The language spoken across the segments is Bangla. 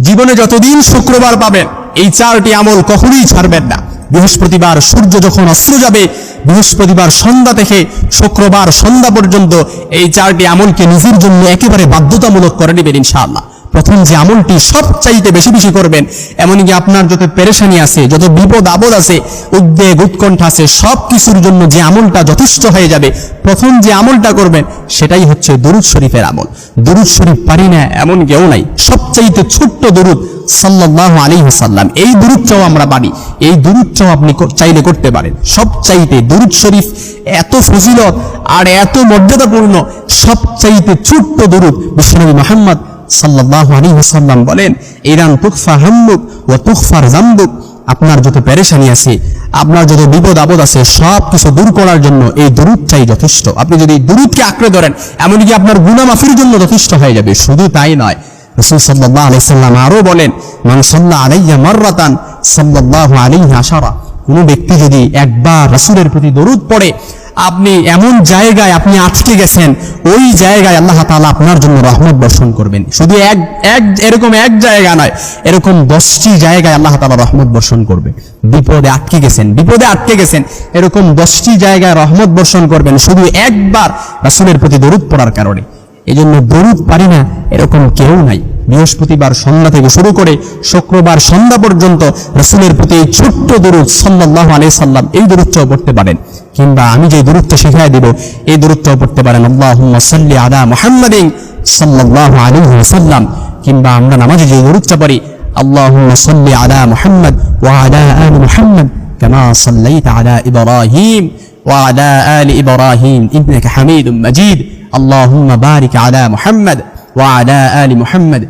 জীবনে যতদিন শুক্রবার পাবেন, এই চারটি আমল কখনোই ছাড়বেন না। বৃহস্পতিবার সূর্য যখন অস্ত্র যাবে, বৃহস্পতিবার সন্ধ্যা থেকে শুক্রবার সন্ধ্যা পর্যন্ত এই চারটি আমলকে নিজের জন্য একেবারে বাধ্যতামূলক করে নেবেন ইনশাআল্লাহ। প্রথম যে আমলটি সবচাইতে বেশি বেশি করবেন, এমনকি আপনার যত পেরেশানি আছে, যত বিপদ আপদ আছে, উদ্বেগ, উৎকণ্ঠা আছে সব কিছুর জন্য যে আমলটা যথেষ্ট হয়ে যাবে, প্রথম যে আমলটা করবেন, সেটাই হচ্ছে দরুদ শরীফের আমল। দরুদ শরীফ পারি না এমন কেউ নাই। সবচাইতে ছোট্ট দরুদ সাল্লাল্লাহু আলাইহি সাল্লাম এই দরুদটাও আমরা পারি। এই দরুদটাও আপনি চাইলে করতে পারেন। সবচাইতে দরুদ শরীফ এত ফজিলত আর এত মর্যাদাপূর্ণ, সবচাইতে ছোট্ট দরুদ বিশ্বনবী মোহাম্মদ সাল্লাল্লাহু বলেন, ইরান তুকফা হাম্মুক ওয়া তুকফার জামবুক আপনার যত পেরেশানি আছে, আপনার যত বিপদ আপদ আছে, সব কিছু দূর করার জন্য এই দরুদটাই যথেষ্ট। আপনি যদি দরুদকে আঁকড়ে ধরেন, এমনকি আপনার গুনাহ মাফির জন্য যথেষ্ট হয়ে যাবে। শুধু তাই নয়, রাসূল সাল্লাল্লাহু আলাইহি সাল্লাম আরও বলেন, মান সাল্লা আলাইয়া মাররাতান সাল্লাল্লাহু আলাইহি আশারা। কোন ব্যক্তি যদি একবার রাসূলের প্রতি দরুদ পড়ে আপনি এমন জায়গায় আপনি আটকে গেছেন, ওই জায়গায় আল্লাহ তাআলা আপনার জন্য রহমত বর্ষণ করবেন। শুধু এক এক, এরকম এক জায়গা নয়, এরকম দশটি জায়গায় আল্লাহ তালা রহমত বর্ষণ করবে বিপদে আটকে গেছেন, বিপদে আটকে গেছেন, এরকম দশটি জায়গায় রহমত বর্ষণ করবেন, শুধু একবার রাসূলের প্রতি দরুদ পড়ার কারণে। এই জন্য দরুদ পারি না, এরকম কেউ নাই। বৃহস্পতিবার সন্ধ্যা থেকে শুরু করে শুক্রবার সন্ধ্যা পর্যন্ত রসুলের প্রতি এই ছোট্ট দরুদ সাল্লাহ আলাই সাল্লাম এই দরুদটাও পড়তে পারেন কিংবা আমি যে দরুদটা শিখাই দিব এই দরুদটাও পড়তে পারেন আল্লাহুম্মা সাল্লি আলা মুহাম্মাদিন সাল্লাল্লাহু আলাইহি ওয়াসাল্লাম কিংবা আমরা নামাজে যে দরুদটা পড়ি আল্লাহুম্মা সাল্লি আলা মুহাম্মদ ওয়া আলা আলি মুহাম্মদ কামা সাল্লাইতা আলা ইব্রাহিম وعلى آل إبراهيم إنك حميد مجيد اللهم بارك على محمد وعلى آل محمد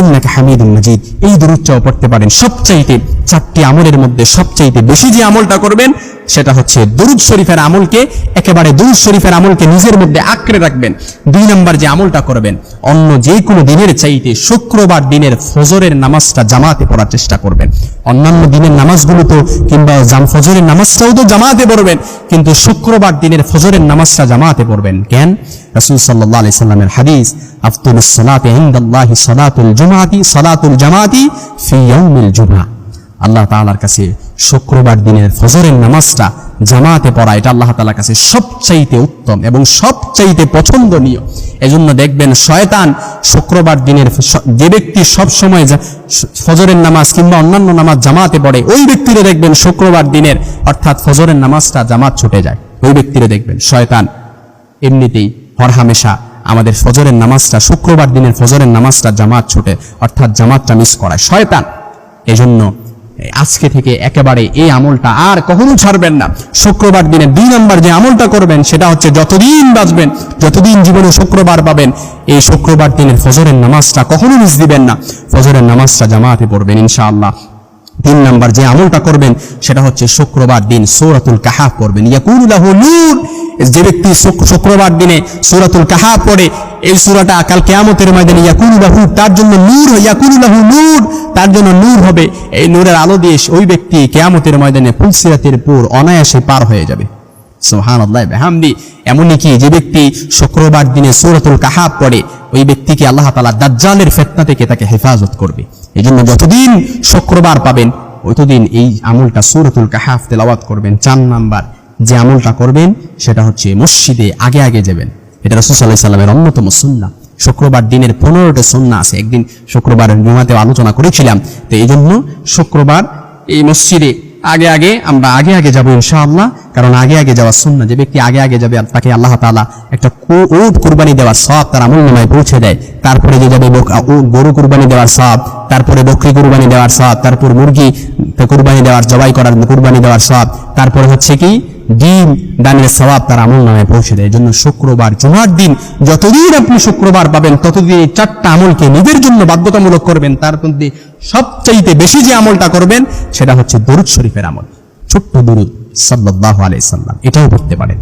ইন্নাকা হামিদুল মাজিদ। এই দূরুচ্চাও পড়তে পারেন। সবচাইতে চারটি আমলের মধ্যে সবচাইতে বেশি যে আমলটা করবেন, সেটা হচ্ছে দরুদ শরীফের আমলকে একেবারে দরুদ শরীফের আমলকে নিজের মধ্যে আঁকড়ে রাখবেন। দুই নাম্বার যে আমলটা করবেন, অন্য যে কোনো দিনের চাইতে শুক্রবার দিনের ফজরের নামাজটা জামাতে পড়ার চেষ্টা করবেন। অন্যান্য দিনের নামাজগুলো তো কিংবা জাম, ফজরের নামাজটাও তো জামাতে পড়বেন, কিন্তু শুক্রবার দিনের ফজরের নামাজটা জামাতে পড়বেন। কেন? রাসূল সাল্লাল্লাহু আলাইহি সাল্লামের হাদিস আফতুল সালাতে ইনদাল্লাহি সালাতুল জুমাতি, সালাতুল জামাতি ফি ইয়াউমিল জুমআ আল্লাহ তাআলার কাছে শুক্রবার দিনের ফজরের নামাজটা জামাতে পড়া, এটা আল্লাহ তাআলার কাছে সবচাইতে উত্তম এবং সবচাইতে পছন্দনীয়। এজন্য দেখবেন শয়তান শুক্রবার দিনের যে ব্যক্তি সব সময় ফজরের নামাজ কিংবা অন্যান্য নামাজ জামাতে পড়ে, ওই ব্যক্তিরে দেখবেন শুক্রবার দিনের, অর্থাৎ ফজরের নামাজটা জামাত ছুটে যায়। ওই ব্যক্তিরে দেখবেন শয়তান এমনিতেই হরহামেশা আমাদের ফজরের নামাজটা শুক্রবার দিনের ফজরের নামাজটা জামাত ছুটে, অর্থাৎ জামাতটা মিস করায়। শয়তান! এজন্য আজকে থেকে একেবারে এই আমলটা আর কখনো ছাড়বেন না। শুক্রবার দিনে দুই নম্বর যে আমলটা করবেন, সেটা হচ্ছে যতদিন বাঁচবেন, যতদিন জীবনে শুক্রবার পাবেন, এই শুক্রবার দিনের ফজরের নামাজটা কখনো মিস দিবেন না। ফজরের নামাজটা জামাতে পড়বেন, ইনশাআল্লাহ। তিন নাম্বার যে আমলটা করবেন, সেটা হচ্ছে শুক্রবার দিন সূরাতুল কাহাফ পড়বেন। ইয়াকুলু লাহু নূর। যে ব্যক্তি শুক্রবার দিনে সূরাতুল কাহাফ পড়ে, এই সূরাটা কাল কিয়ামতের ময়দানে ইয়াকুলু লাহু, তার জন্য নূর ইয়াকুলু লাহু নূর, তার জন্য নূর হবে। এই নূরের আলো দিয়ে ওই ব্যক্তি কিয়ামতের ময়দানে ফুলসিরাতের পুর অনায়াসে পার হয়ে যাবে। সোহান আল্লাহ বেহামদি। এমনই কি যে ব্যক্তি শুক্রবার দিনে সূরাতুল কাহাব পড়ে, ওই ব্যক্তিকে আল্লাহ তাআলা দাজ্জালের ফিতনা থেকে তাকে হেফাজত করবে। এই জন্য যতদিন শুক্রবার পাবেন ততদিন এই আমলটা সূরাতুল কাহাফ তেলাওয়াত করবেন। চার নাম্বার যে আমলটা করবেন, সেটা হচ্ছে মসজিদে আগে আগে যাবেন। এটা রাসূল আলাইহি সাল্লামের অন্যতম সুন্নাহ। শুক্রবার দিনের পনেরোটা সুন্নাহ আছে। একদিন শুক্রবার জুমাতে আলোচনা করেছিলাম। তো এই জন্য শুক্রবার এই মসজিদে আগে আগে আমরা আগে আগে যাব ইনশাআল্লাহ। কারণ আগে আগে যাওয়ার সুন্না যে ব্যক্তি আগে আগে যাবে তাকে আল্লাহ তাআলা একটা কুরবানি দেওয়ার সব তার আমল নামায় পৌঁছে দেয়। তারপরে যে যাবে গরু কুরবানি দেওয়ার সব তারপরে বকরি কুরবানি দেওয়ার সব তারপর মুরগি কুরবানি দেওয়ার, জবাই করার কুরবানি দেওয়ার সব তারপরে হচ্ছে কি? ডিম, দানের সওয়াব তার আমল নামায় পৌঁছে দেয়। জন্য শুক্রবার, জুমার দিন যতদিন আপনি শুক্রবার পাবেন, ততদিন এই চারটা আমলকে নিজের জন্য বাধ্যতামূলক করবেন। তার মধ্যে সবচাইতে বেশি যে আমলটা করবেন, সেটা হচ্ছে দরুদ শরীফের আমল। ছোট্ট দরুদ সাল্লাল্লাহু আলাইহি সাল্লাম, এটাও করতে পারেন।